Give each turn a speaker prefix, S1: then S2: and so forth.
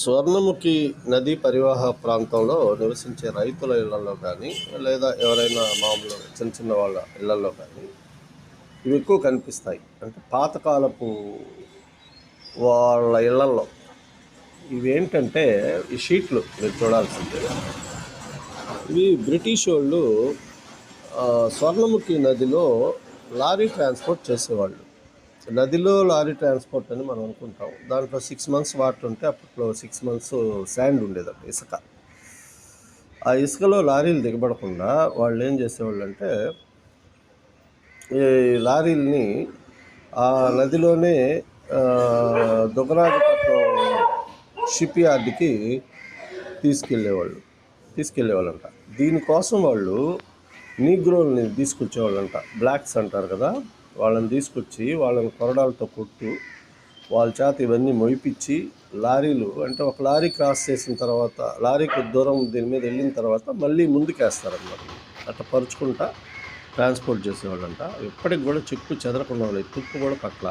S1: స్వర్ణముఖి నది నదీ పరివాహ ప్రాంతంలో నివసించే రైతుల ఇళ్ళలో కానీ లేదా ఎవరైనా మామూలు చిన్న చిన్న వాళ్ళ ఇళ్ళలో కానీ ఇవి ఎక్కువ కనిపిస్తాయి. అంటే పాతకాలపు వాళ్ళ ఇళ్ళలో ఇవేంటంటే ఈ షీట్లు మీరు చూడాల్సిందే. ఇవి బ్రిటిష్ వాళ్ళు స్వర్ణముఖి నదిలో లారీ ట్రాన్స్పోర్ట్ చేసేవాళ్ళు. నదిలో లారీ ట్రాన్స్పోర్ట్ అని మనం అనుకుంటాం. దాంట్లో సిక్స్ మంత్స్ వాటర్ ఉంటే అప్పట్లో సిక్స్ మంత్స్ శాండ్ ఉండేదండి ఇసుక. ఆ ఇసుకలో లారీలు దిగబడకుండా వాళ్ళు ఏం చేసేవాళ్ళు అంటే ఈ లారీల్ని ఆ నదిలోనే ఆ, దుగరాజపట్నం షిప్ యార్డ్కి తీసుకెళ్ళేవాళ్ళు తీసుకెళ్ళేవాళ్ళంట. దీనికోసం వాళ్ళు నీగ్రోల్ని తీసుకొచ్చేవాళ్ళంట. బ్లాక్స్ అంటారు కదా వాళ్ళని తీసుకొచ్చి వాళ్ళని కొరడాలతో కొట్టు వాళ్ళ చేత ఇవన్నీ మొయిపించి లారీలు అంటే ఒక లారీ క్రాస్ చేసిన తర్వాత లారీకి దూరం దీని మీద వెళ్ళిన తర్వాత మళ్ళీ ముందుకేస్తారన్నమాట. అట్లా పరుచుకుంటా ట్రాన్స్పోర్ట్ చేసేవాళ్ళంట. ఇప్పటికి కూడా చెక్కు చెదరకుండా వాళ్ళు తుప్పు కూడా పట్ల